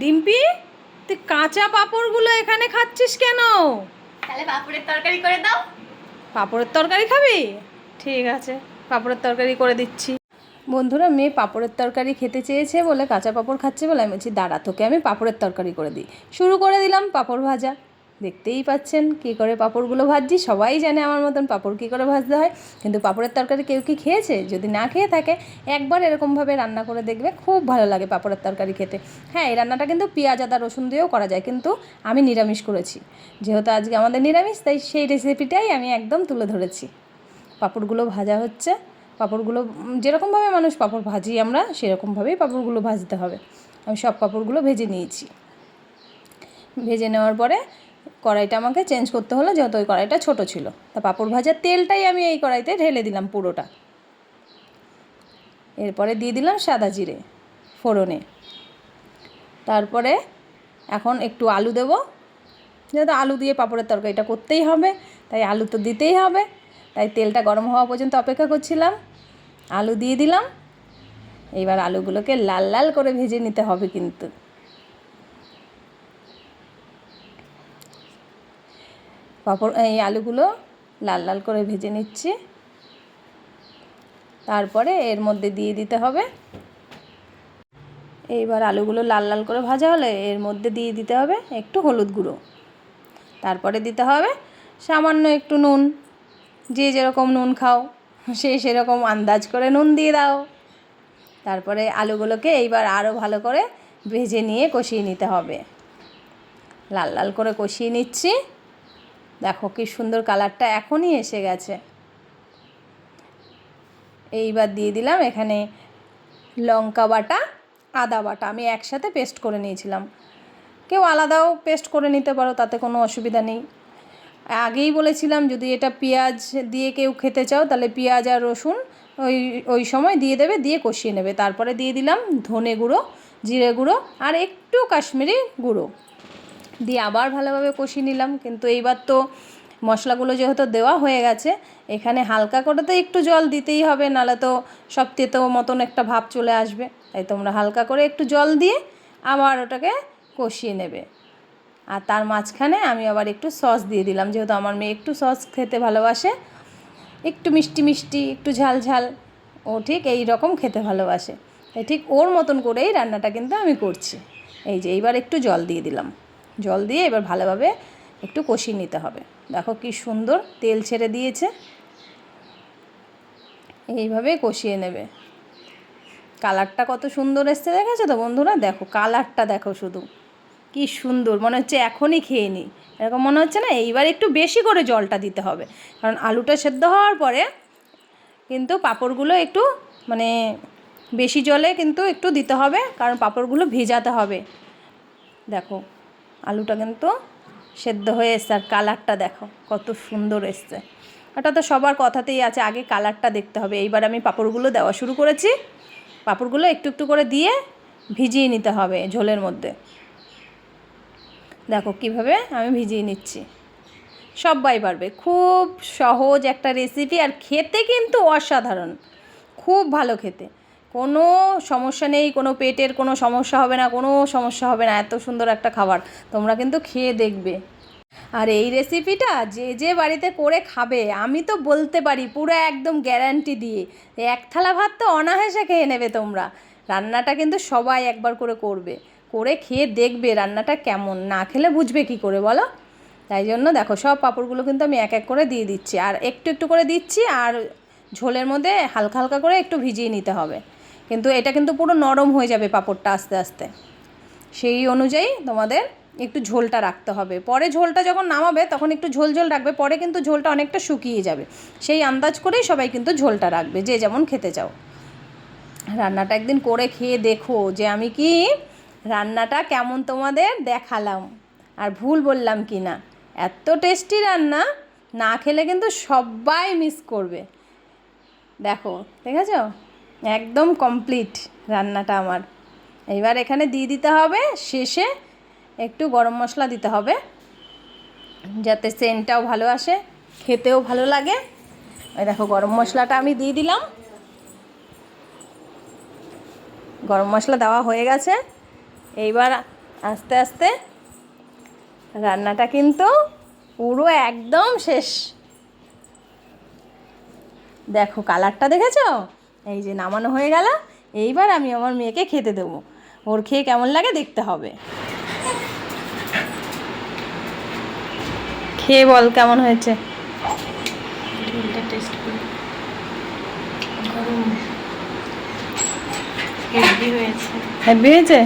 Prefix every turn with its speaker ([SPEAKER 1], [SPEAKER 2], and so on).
[SPEAKER 1] ডিম্পি তুই কাঁচা পাঁপড়গুলো এখানে খাচ্ছিস কেন?
[SPEAKER 2] তাহলে পাপড়ের তরকারি করে দাও।
[SPEAKER 1] পাঁপড়ের তরকারি খাবি? ঠিক আছে পাঁপড়ের তরকারি করে দিচ্ছি। বন্ধুরা মেয়ে পাঁপড়ের তরকারি খেতে চেয়েছে বলে কাঁচা পাঁপড় খাচ্ছে বলে আমি বলছি দাঁড়া তোকে আমি পাঁপড়ের তরকারি করে দিই। শুরু করে দিলাম পাঁপড় ভাজা। দেখতেই পাচ্ছেন কী করে পাঁপড়গুলো ভাজছি। সবাই জানে আমার মতন পাঁপড় কী করে ভাজতে হয়। কিন্তু পাঁপড়ের তরকারি কেউ কি খেয়েছে? যদি না খেয়ে থাকে, একবার এরকমভাবে রান্না করে দেখবে খুব ভালো লাগে পাঁপড়ের তরকারি খেতে। হ্যাঁ এই রান্নাটা কিন্তু পেঁয়াজ, আদা, রসুন দিয়েও করা যায়, কিন্তু আমি নিরামিষ করেছি। যেহেতু আজকে আমাদের নিরামিষ, তাই সেই রেসিপিটাই আমি একদম তুলে ধরেছি। পাঁপড়গুলো ভাজা হচ্ছে। পাঁপড়গুলো যেরকমভাবে মানুষ পাঁপড় ভাজি আমরা, সেরকমভাবেই পাঁপড়গুলো ভাজতে হবে। আমি সব পাঁপড়গুলো ভেজে নিয়েছি। ভেজে নেওয়ার পরে কড়াইটা আমাকে চেঞ্জ করতে হলো যেহেতু ওই কড়াইটা ছোট ছিল। তা পাঁপড় ভাজার তেলটাই আমি এই কড়াইতে ঢেলে দিলাম পুরোটা। এরপরে দিয়ে দিলাম সাদা জিরে ফোড়নে। তারপরে এখন একটু আলু দেবো। যেহেতু আলু দিয়ে পাঁপড়ের তরকারিটা করতেই হবে, তাই আলু তো দিতেই হবে। তাই তেলটা গরম হওয়া পর্যন্ত অপেক্ষা করছিলাম। আলু দিয়ে দিলাম। এইবার আলুগুলোকে লাল লাল করে ভেজে নিতে হবে কিন্তু। পাঁপড়, এই আলুগুলো লাল লাল করে ভেজে নিচ্ছি। তারপরে এর মধ্যে দিয়ে দিতে হবে। এইবার আলুগুলো লাল লাল করে ভাজা হলে এর মধ্যে দিয়ে দিতে হবে একটু হলুদ গুঁড়ো। তারপরে দিতে হবে সামান্য একটু নুন। যে যেরকম নুন খাও, সে সেরকম আন্দাজ করে নুন দিয়ে দাও। তারপরে আলুগুলোকে এইবার আরও ভালো করে ভেজে নিয়ে কষিয়ে নিতে হবে। লাল লাল করে কষিয়ে নিচ্ছি। দেখো কি সুন্দর কালারটা এখনই এসে গেছে। এইবার দিয়ে দিলাম এখানে লঙ্কা বাটা, আদা বাটা। আমি একসাথে পেস্ট করে নিয়েছিলাম। কেউ আলাদাও পেস্ট করে নিতে পারো, তাতে কোনো অসুবিধা নেই। আগেই বলেছিলাম, যদি এটা পেঁয়াজ দিয়ে কেউ খেতে চাও, তাহলে পেঁয়াজ আর রসুন ওই ওই সময় দিয়ে দেবে, দিয়ে কষিয়ে নেবে। তারপরে দিয়ে দিলাম ধনে গুঁড়ো, জিরে গুঁড়ো আর একটু কাশ্মীরি গুঁড়ো। দিয়ে আবার ভালোভাবে কষিয়ে নিলাম। কিন্তু এইবার তো মশলাগুলো যেহেতু দেওয়া হয়ে গেছে, এখানে হালকা করে তো একটু জল দিতেই হবে, নাহলে তো সব তেতো মতন একটা ভাব চলে আসবে। তাই তোমরা হালকা করে একটু জল দিয়ে আবার ওটাকে কষিয়ে নেবে। আর তার মাঝখানে আমি আবার একটু সস দিয়ে দিলাম, যেহেতু আমার মেয়ে একটু সস খেতে ভালোবাসে। একটু মিষ্টি মিষ্টি, একটু ঝাল ঝাল, ও ঠিক এই রকম খেতে ভালোবাসে। তাই ঠিক ওর মতন করেই রান্নাটা কিন্তু আমি করছি। এই যে এইবার একটু জল দিয়ে দিলাম। জল দিয়ে এবার ভালোভাবে একটু কষিয়ে নিতে হবে। দেখো কি সুন্দর তেল ছেড়ে দিয়েছে। এইভাবে কষিয়ে নেবে। কালারটা কত সুন্দর এসছে দেখেছ তো বন্ধুরা? দেখো কালারটা দেখো শুধু। কি সুন্দর, মনে হচ্ছে এখনই খেয়ে নিই। এরকম মনে হচ্ছে না এইবার একটু বেশি করে জলটা দিতে হবে। কারণ আলুটা সেদ্ধ হওয়ার পরে কিন্তু পাঁপড়গুলো একটু মানে বেশি জলে কিন্তু একটু দিতে হবে। কারণ পাঁপড়গুলো ভেজাতে হবে। দেখো আলুটা কিন্তু সেদ্ধ হয়ে এসছে, আর কালারটা দেখো, কত সুন্দর এসছে। ওটা তো সবার কথাতেই আছে, আগে কালারটা দেখতে হবে। এইবার আমি পাঁপড়গুলো দেওয়া শুরু করেছি। পাঁপড়গুলো একটু একটু করে দিয়ে ভিজিয়ে নিতে হবে ঝোলের মধ্যে। দেখো কীভাবে আমি ভিজিয়ে নিচ্ছি। সবাই পারবে। খুব সহজ একটা রেসিপি আর খেতে কিন্তু অসাধারণ। খুব ভালো খেতে। কোনো সমস্যা নেই, কোনো পেটের কোনো সমস্যা হবে না, কোনো সমস্যা হবে না, এত সুন্দর একটা খাবার। তোমরা কিন্তু খেয়ে দেখবে। আর এই রেসিপিটা যে যে বাড়িতে করে খাবে, আমি তো বলতে পারি, পুরো একদম গ্যারান্টি দিয়ে। এক থালা ভাত তো অনায়াসে খেয়ে নেবে তোমরা। রান্নাটা কিন্তু সবাই একবার করে করবে। করে খেয়ে দেখবে রান্নাটা কেমন। না খেলে বুঝবে কি করে, বলো? তাই জন্য দেখো, সব পাঁপড়গুলো কিন্তু আমি এক এক করে দিয়ে দিচ্ছি। আর একটু একটু করে দিচ্ছি, আর ঝোলের মধ্যে হালকা হালকা করে একটু ভিজিয়ে নিতে হবে। কিন্তু এটা কিন্তু পুরো নরম হয়ে যাবে পাঁপড়টা আস্তে আস্তে। সেই অনুযায়ী তোমাদের একটু ঝোলটা রাখতে হবে। পরে ঝোলটা যখন নামাবে, তখন একটু ঝোল ঝোল রাখবে। পরে কিন্তু ঝোলটা অনেকটা শুকিয়ে যাবে। সেই আন্দাজ করেই সবাই কিন্তু ঝোলটা রাখবে, যে যেমন খেতে চাও। রান্নাটা একদিন করে খেয়ে দেখো যে আমি কি রান্নাটা কেমন তোমাদের দেখালাম। আর ভুল বললাম কি না? এত টেস্টি রান্না, না খেলে কিন্তু সবাই মিস করবে। দেখো, দেখেছ? একদম কমপ্লিট রান্নাটা আমার। এবার এখানে দিয়ে দিতে হবে, শেষে একটু গরম মশলা দিতে হবে, যাতে সেন্টটাও ভালো আসে, খেতেও ভালো লাগে। এই দেখো, গরম মশলাটা আমি দিয়ে দিলাম। গরম মশলা দেওয়া হয়ে গেছে। এইবার আস্তে আস্তে রান্নাটা কিন্তু পুরো একদম শেষ। দেখো কালারটা দেখেছ? এই যে নামানো হয়ে গেল এইবার আমি আমার মেয়েকে খেতে দেবো। ওর খেয়ে কেমন লাগে দেখতে হবে। খেয়ে বল কেমন
[SPEAKER 2] হয়েছে।
[SPEAKER 1] হ্যাপি হয়েছে?